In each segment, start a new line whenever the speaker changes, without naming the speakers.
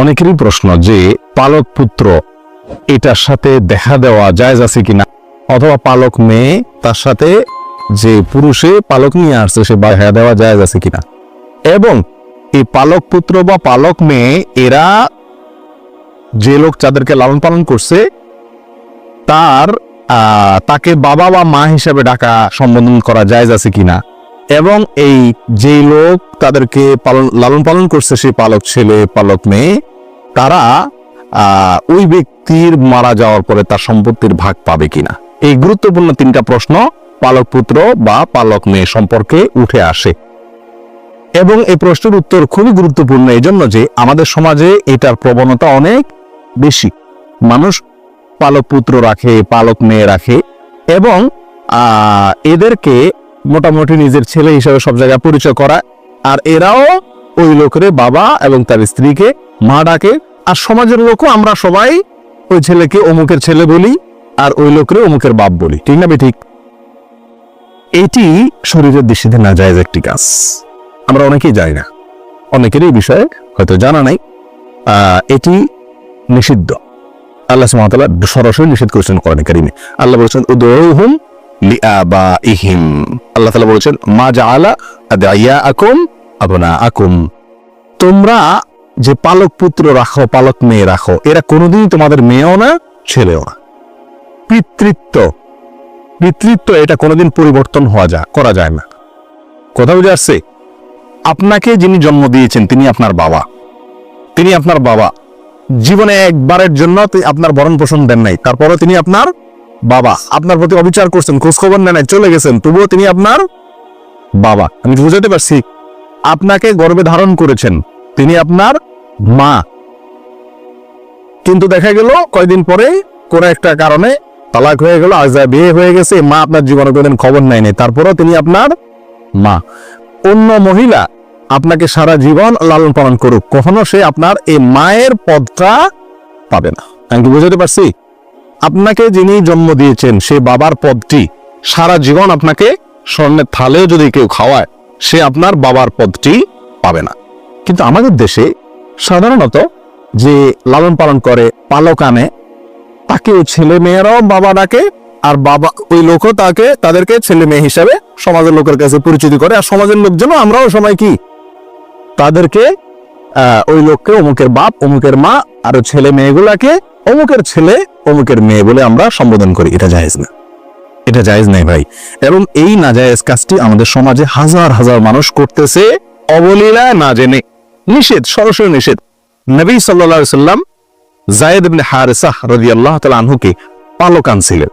অনেকেরই প্রশ্ন যে পালক পুত্র এটার সাথে দেখা দেওয়া জায়েজ আছে কিনা? অথবা পালক মেয়ে তার সাথে যে পুরুষে পালক নিয়ে আসছে, সে দেখা দেওয়া জায়েজ আছে কিনা? এবং এই পালক পুত্র বা পালক মেয়ে, এরা যে লোক যাদেরকে লালন পালন করছে, তার তাকে বাবা বা মা হিসাবে ডাকা সম্বোধন করা জায়েজ আছে কিনা? এবং এই যে লোক তাদেরকে পালন, লালন পালন করছে, সেই পালক ছেলে, পালক মেয়ে, তারা ওই ব্যক্তির মারা যাওয়ার পরে তার সম্পত্তির ভাগ পাবে কিনা? এই গুরুত্বপূর্ণ তিনটা প্রশ্ন পালক পুত্র বা পালক মেয়ে সম্পর্কে উঠে আসে। এবং এই প্রশ্নের উত্তর খুবই গুরুত্বপূর্ণ এই জন্য যে আমাদের সমাজে এটার প্রবণতা অনেক বেশি। মানুষ পালক পুত্র রাখে, পালক মেয়ে রাখে এবং এদেরকে মোটামুটি নিজের ছেলে হিসেবে সব জায়গায় পরিচয় করা আর এরাও ওই লোকের বাবা এবং তার স্ত্রীকে, মা ডাকে। আর সমাজের লোকও আমরা সবাই ওই ছেলেকে অমুকের ছেলে বলি আর ওই লোকের অমুকের বাপ বলি। ঠিক না ঠিক এটি শরীরের দৃষ্টিতে না যায় একটি কাজ। আমরা অনেকেই যাই না। অনেকেরই এই বিষয়ে হয়তো জানা নাই। এটি নিষিদ্ধ। আল্লাহ সরাসরি নিষেধ করেছেন কোরআন কারিমে। আল্লাহ বলেছেন লিআবাইহিম। আল্লাহ তাআলা বলেছেন, মা জাআলা আদাইয়াকুম আবনাআকুম। তোমরা যে পালক পুত্র রাখো, পালক মেয়ে রাখো, এরা কোনোদিনই তোমাদের মেয়েও না, ছেলেও না। পিতৃত্ব পিতৃত্ব এটা কোনোদিন পরিবর্তন হওয়া যা করা যায় না। কোথাও আসছে? আপনাকে যিনি জন্ম দিয়েছেন, তিনি আপনার বাবা। তিনি আপনার বাবা। জীবনে একবারের জন্য আপনার ভরণ পোষণ দেন নাই, তারপরও তিনি আপনার বাবা, আপনার প্রতি অবিচার করছেন খোঁজ খবর নাই, চলে গেছেন। তবুও তিনি আপনার বাবা। আমি বুঝাতে পারছি, আপনাকে গর্বে ধারণ করেছেন, তিনি আপনার মা। কিন্তু দেখা গেল, কয়দিন পরে কোন একটা কারণে তালাক হয়ে গেল, আজ বিয়ে হয়ে গেছে, মা আপনার জীবনে কোনোদিন খবর নেয় নাই, তারপরও তিনি আপনার মা। অন্য মহিলা আপনাকে সারা জীবন লালন পালন করুক, কখনো সে আপনার এই মায়ের পদটা পাবে না। আমি বুঝাতে পারছি? আপনাকে যিনি জন্ম দিয়েছেন, সে বাবার পদটি সারা জীবন আপনাকে স্বর্ণের থালেও যদি কেউ খাওয়ায়, সে আপনার বাবার পদটি পাবে না। কিন্তু আমাদের দেশে সাধারণত যে লালন পালন করে, পালক আনে, তাকে ছেলে মেয়েরাও বাবা ডাকে, আর বাবা, ওই লোকও তাকে, তাদেরকে ছেলে মেয়ে হিসাবে সমাজের লোকের কাছে পরিচিত করে, আর সমাজের লোকজন আমরাও সময় কি? তাদেরকে ওই লোককে, অমুকের বাপ, অমুকের মা, আর ছেলে মেয়েগুলাকে অমুকের ছেলে, অমুকের মেয়ে বলে আমরা সম্বোধন করি। এটা জায়েজ না। এটা জায়েজ নাই ভাই। এবং এই নাজায়েজ কাজটি আমাদের সমাজে হাজার হাজার মানুষ করতেছে। অবলীলায় না জেনে। নিষেধ, সরাসরি নিষেধ। নবী আলাইহি সাল্লাম জায়েদ ইবনে হারিসাহ রাদিয়াল্লাহু তাআলা আনহুকে পালক আনছিলেন।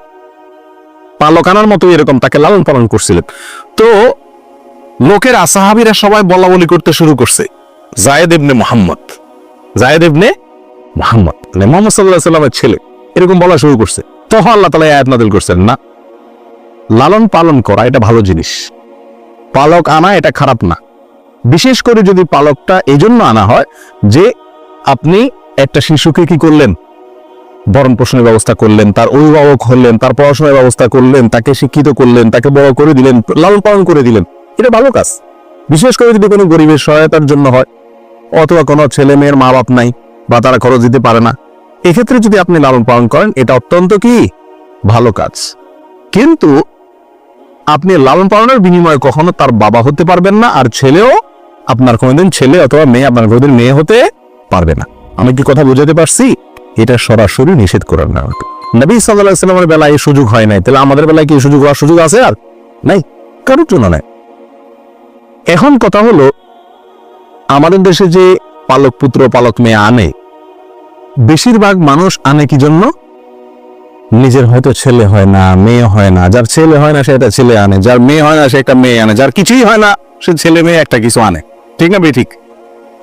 পালক আনার মতো এরকম তাকে লালন পালন করছিলেন। তো লোকের আসাহাবিরা সবাই বলা বলি করতে শুরু করছে। জায়েদ ইবনে মোহাম্মদ। জায়েদ ইবনে মোহাম্মদ। মানে মোহাম্মদ সাল্লাহ সাল্লামের ছেলে। এরকম বলা শুরু করছে। তখন আল্লাহ তালা আয়াত নাদিল করছেন, না। লালন পালন করা, এটা ভালো জিনিস। পালক আনা, এটা খারাপ না। বিশেষ করে যদি পালকটা এই জন্য আনা হয় যে আপনি একটা শিশুকে কি করলেন? ভরণ পোষণের ব্যবস্থা করলেন, তার অভিভাবক হলেন, তার পড়াশোনার ব্যবস্থা করলেন, তাকে শিক্ষিত করলেন, তাকে বড় করে দিলেন, লালন পালন করে দিলেন, এটা ভালো কাজ। বিশেষ করে যদি কোনো গরিবের সহায়তার জন্য হয়, অথবা কোনো ছেলে মেয়ের মা বাপ নাই বা তারা খরচ দিতে পারে না। এক্ষেত্রে যদি আপনি লালন পালন করেন, এটা অত্যন্ত কি? ভালো কাজ। কিন্তু আপনি লালন পালনের বিনিময়ে কখনো তার বাবা হতে পারবেন না, আর ছেলেও আপনার কোনোদিন ছেলে অথবা মেয়ে, আপনার কোনোদিন মেয়ে হতে পারবে না। আমি কি কথা বুঝাতে পারছি? এটা সরাসরি নিষেধ করার না। নবী সাল্লাহ সাল্লামের বেলায় এই সুযোগ হয় নাই। তাহলে আমাদের বেলায় কি সুযোগ হওয়ার সুযোগ আছে আর? নাই। কারোর জন্য নাই। এখন কথা হলো, আমাদের দেশে যে পালক পুত্র, পালক মেয়ে আনে। বেশিরভাগ মানুষ আনে কি জন্য? নিজের হয়তো ছেলে হয় না, মেয়ে হয় না। যার ছেলে হয় না, সে একটা ছেলে আনে। যার মেয়ে হয় না, সে একটা মেয়ে আনে। যার কিছুই হয় না, সে ছেলে মেয়ে একটা কিছু আনে। ঠিক না ঠিক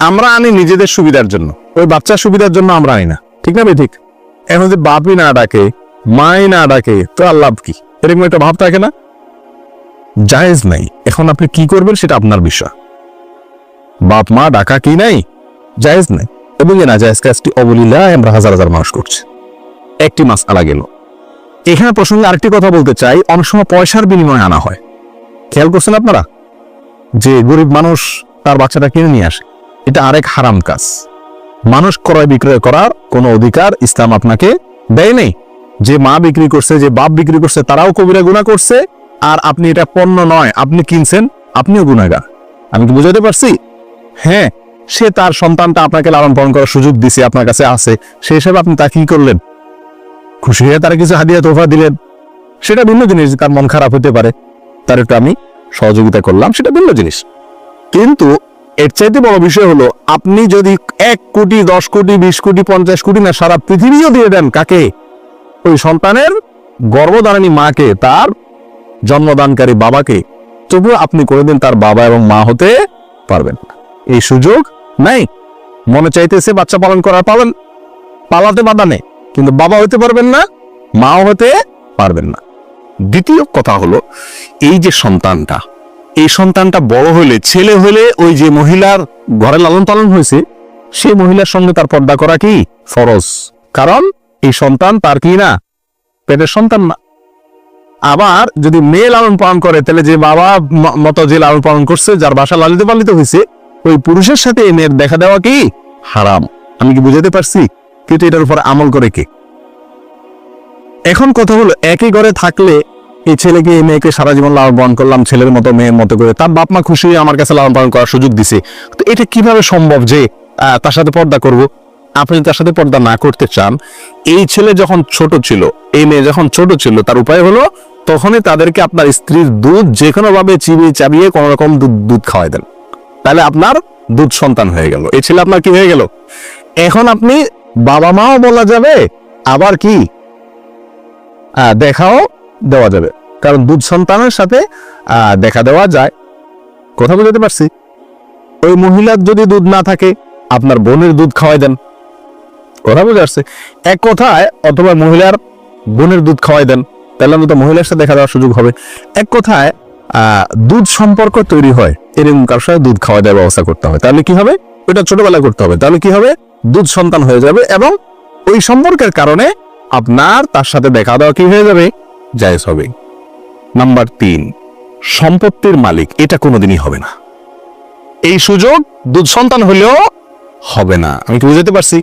আমরা আনি নিজেদের সুবিধার জন্য। ওই বাচ্চার সুবিধার জন্য আমরা আনি না। ঠিক না ঠিক এখন যদি বাপই না ডাকে, মাই না ডাকে, তো আর লাভ কি? এরকম একটা ভাব থাকে না? জায়েজ নাই। এখন আপনি কি করবেন সেটা আপনার বিষয়। বাপ মা ডাকা কি নাই? জায়েজ নাই। এবং এ না জায়েজ কাজটি অবলীলায় আমরা হাজার হাজার মানুষ করছে। একটি মাস আলা গেল। এখানে প্রসঙ্গে আরেকটি কথা বলতে চাই। অনেক সময় পয়সার বিনিময়ে আনা হয়। খেয়াল করছেন আপনারা? যে গরিব মানুষ তার বাচ্চাটা কিনে নিয়ে আসে। এটা আরেক হারাম কাজ। মানুষ ক্রয় বিক্রয় করার কোনো অধিকার ইসলাম আপনাকে দেয় নেই। যে মা বিক্রি করছে, যে বাপ বিক্রি করছে, তারাও কবিরা গুণা করছে। আর আপনি এটা পণ্য নয়, আপনি কিনছেন, আপনিও গুণাগার আমি কি বুঝাতে পারছি? হ্যাঁ সে তার সন্তানটা আপনাকে লালন পালন করার সুযোগ দিছে, আপনার কাছে আছে। সেই হিসাবে আপনি তা কি করলেন? খুশি হয়ে তারা কিছু হাদিয়া তোফা দিলেন। সেটা ভিন্ন জিনিস, তার মন খারাপ হতে পারে। তার একটু আমি সহযোগিতা করলাম, সেটা ভিন্ন জিনিস। কিন্তু এর চাইতে বড় বিষয় হলো, আপনি যদি এক কোটি, দশ কোটি, বিশ কোটি, পঞ্চাশ কোটি না সারা পৃথিবীও দিয়ে দেন কাকে? ওই সন্তানের গর্ভধারণী মাকে, তার জন্মদানকারী বাবাকে। তবুও আপনি কোনোদিন তার বাবা এবং মা হতে পারবেন। এই সুযোগ নাই। মনে চাইতেছে বাচ্চা পালন করার পালন পালাতে বাধা নেই। কিন্তু বাবা হতে পারবেন না, মাও হতে পারবেন না। দ্বিতীয় কথা হলো, এই যে সন্তানটা, এই সন্তানটা বড় হলে, ছেলে হলে ওই যে মহিলার ঘরে লালন পালন হয়েছে সেই মহিলার সঙ্গে তার পর্দা করা কি? ফরজ। কারণ এই সন্তান তার কি না? পেটের সন্তান না। আবার যদি মেয়ে লালন পালন করে, তাহলে যে বাবা মতো যে লালন পালন করছে, যার বাসা লালিত পালিত হয়েছে ওই পুরুষের সাথে এই মেয়ের দেখা দেওয়া কি? হারাম। আমি কি বুঝাতে পারছি? কিন্তু এটার উপর আমল করে কে? এখন কথা হলো, একই ঘরে থাকলে এই ছেলেকে, এই মেয়েকে সারা জীবন লালন পালন করলাম, ছেলের মতো, মেয়ের মতো করে। তার বাপ মা খুশি, আমার কাছে লালন পালন করার সুযোগ দিছে। তো এটা কীভাবে সম্ভব যে তার সাথে পর্দা করব? আপনি তার সাথে পর্দা না করতে চান, এই ছেলে যখন ছোট ছিল, এই মেয়ে যখন ছোট ছিল, তার উপায় হলো, তখনই তাদেরকে আপনার স্ত্রীর দুধ যে কোনো ভাবে চিবিয়ে চাবিয়ে কোন রকম দুধ দুধ খাওয়াই দেন। তাহলে আপনার দুধ সন্তান হয়ে গেল। এই ছেলে আপনার কি হয়ে গেল? এখন আপনি বাবা মাও বলা যাবে, আবার কি? দেখাও দেওয়া যাবে। কারণ দুধ সন্তানের সাথে দেখা দেওয়া যায়। কথা বুঝতে পারছি? ওই মহিলার যদি দুধ না থাকে, আপনার বোনের দুধ খাওয়াই দেন। কথা বুঝে আসছে? এক কথায়, অথবা মহিলার বোনের দুধ খাওয়াই দেন। তাহলে তো মহিলার সাথে দেখা দেওয়ার সুযোগ হবে। এক কথায় দুধ সম্পর্ক তৈরি হয়। এরকম কারোর সাথে দুধ খাওয়া দেওয়ার ব্যবস্থা করতে হবে। তাহলে কি হবে? ওটা ছোটবেলায় করতে হবে। তাহলে কি হবে? দুধ সন্তান হয়ে যাবে এবং ওই সম্পর্কের কারণে আপনার তার সাথে দেখা দেওয়া কি হয়ে যাবে? হবে। নাম্বার তিন, সম্পত্তির মালিক, এটা কোনোদিনই হবে না। এই সুযোগ দুধ সন্তান হলেও হবে না। আমি কি বুঝতে পারছি?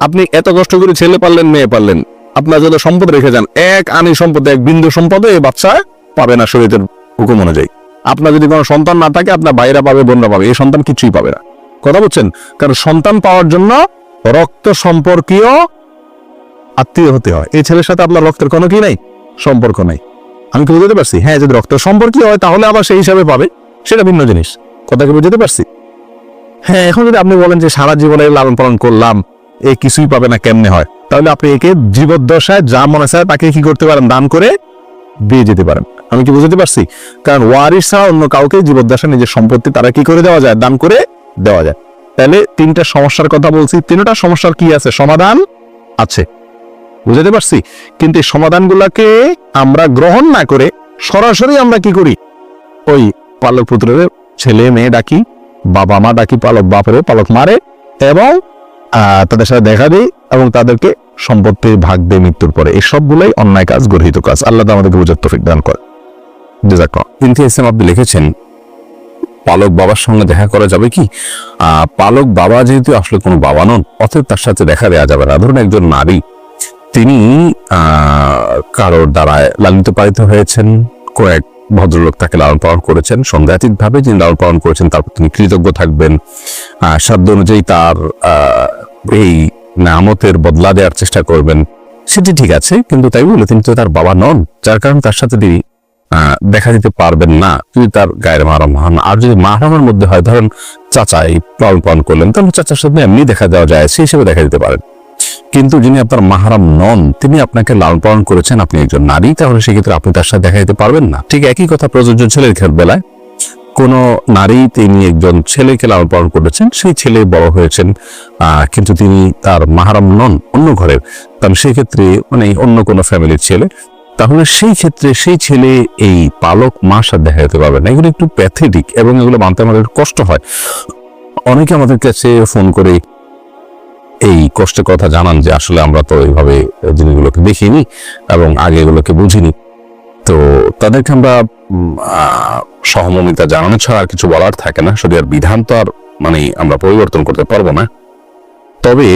আপনি এত কষ্ট করে ছেলে পারলেন মেয়ে পারলেন আপনার যত সম্পদ রেখে যান, এক আনি সম্পদ, এক বিন্দু সম্পদে এই বাচ্চা পাবে না শরীরের হুকুম অনুযায়ী আপনার যদি কোনো সন্তান না থাকে, আপনার বাইরা পাবে, বোনরা পাবে। এই সন্তান কিছুই পাবে না। কথা বলছেন? কারণ সন্তান পাওয়ার জন্য রক্ত সম্পর্কীয় আত্মীয় হতে হয়। এই ছেলের সাথে আপনার রক্তের কোনো কি নাই? সম্পর্ক নাই। আমি কি বুঝতে পারছি? হ্যাঁ যদি রক্ত সম্পর্কীয় হয়, তাহলে আবার সেই হিসাবে পাবে। সেটা ভিন্ন জিনিস। কথা কি বুঝতে পারছি? হ্যাঁ এখন যদি আপনি বলেন যে সারা জীবনে লালন পালন করলাম, এ কিছুই পাবে না, কেমনে হয়? তাহলে আপনি একে জীবদ্দশায় যা মনে চায় তাকে কি করতে পারেন? দান করে দিয়ে যেতে পারেন। আমি কি বুঝতে পারছি? কারণ ওয়ারিস ছাড়া অন্য কাউকে জীবদ্দশা নিজের সম্পত্তি তারা কি করে দেওয়া যায়? দান করে দেওয়া যায়। তাহলে তিনটা সমস্যার কথা বলছি। তিনটা সমস্যার কি আছে? সমাধান আছে। বুঝাতে পারছি? কিন্তু এই সমাধানগুলোকে আমরা গ্রহণ না করে সরাসরি আমরা কি করি? ওই পালক পুত্রের ছেলে মেয়ে ডাকি, বাবা মা ডাকি, পালক বাপরে, পালক মারে এবং তাদের সাথে দেখা দিই এবং তাদেরকে সম্পত্তির ভাগ দেয় মৃত্যুর পরে। এই সবগুলোই অন্যায় কাজ, গর্হিত কাজ। আল্লাহ আমাদেরকে বোঝার তৌফিক দান করে জাযাকাল্লাহ ইনতি ইসলাম আপনি লিখেছেন, পালক বাবার সঙ্গে দেখা করা যাবে কি? পালক বাবা যেহেতু আসলে কোনো বাবা নন, অতএব তার সাথে দেখা দেওয়া যাবে না। ধরুন একজন নারী, তিনি কারোর দ্বারায় লালিত পালিত হয়েছেন, কয়েক ভদ্রলোক তাকে লালন পালন করেছেন সন্দেহাতীত ভাবে যিনি লালন পালন করেছেন, তারপর তিনি কৃতজ্ঞ থাকবেন। সাধ্য অনুযায়ী তার এই নামতের বদলা দেওয়ার চেষ্টা করবেন। সেটি ঠিক আছে, কিন্তু তাই বলে তিনি তো তার বাবা নন, যার কারণে তার সাথে তিনি দেখা দিতে পারবেন না। যদি তার গায়ের মারাম হন আর যদি মারামের মধ্যে হয়, ধরেন চাচাই লালন পালন করলেন, তাহলে চাচার সাথে এমনি দেখা দেওয়া যায়, সেই হিসেবে দেখা দিতে পারেন। কিন্তু যিনি আপনার মাহারাম নন, তিনি আপনাকে লালন পালন করেছেন, আপনি একজন নারী, তাহলে সেক্ষেত্রে আপনি তার সাথে দেখা দিতে পারবেন না। ঠিক একই কথা প্রযোজ্য ছেলের বেলায়। কোন নারী তিনি একজন ছেলেকে লালন পালন করেছেন, সেই ছেলে বড় হয়েছেন কিন্তু তিনি তার মাহারাম নন, অন্য ঘরের। তাহলে সেই ক্ষেত্রে মানে অন্য কোনো ফ্যামিলির ছেলে তাহলে সেই ক্ষেত্রে সেই ছেলে এই পালক মার সাথে দেখা যেতে পারবে না। এগুলো একটু প্যাথেটিক এবং এগুলো মানতে আমাদের কষ্ট হয়। অনেকে আমাদের কাছে ফোন করে এই কষ্টের কথা জানান যে, আসলে আমরা তো এইভাবে জিনিসগুলোকে দেখিনি এবং আগে এগুলোকে বুঝিনি। তো তাদেরকে আমরা সহমমিতা জানানো ছাড়া আর কিছু বলার থাকে না। শরীর বিধান তো আর মানে আমরা পরিবর্তন করতে পারব না। তবে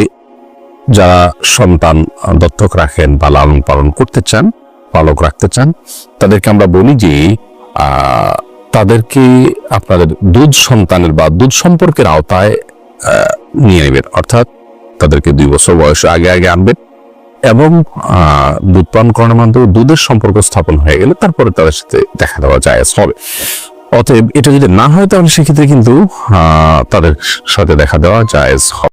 যারা সন্তান দত্তক রাখেন বা লালন পালন করতে চান পালক রাখতে চান, তাদেরকে আমরা বলি যে তাদেরকে আপনাদের দুধ সন্তানের বা দুধ সম্পর্কের আওতায় নিয়ে নেবেন। অর্থাৎ তাদেরকে দুই বছর বয়স আগে আগে আনবেন এবং দুধ পান করানোর মাধ্যমে দুধের সম্পর্ক স্থাপন হয়ে গেলে তারপরে তাদের সাথে দেখা দেওয়া যায় হবে। অতএব এটা যদি না হয় তাহলে সেক্ষেত্রে কিন্তু তাদের সাথে দেখা দেওয়া জায়েজ হবে।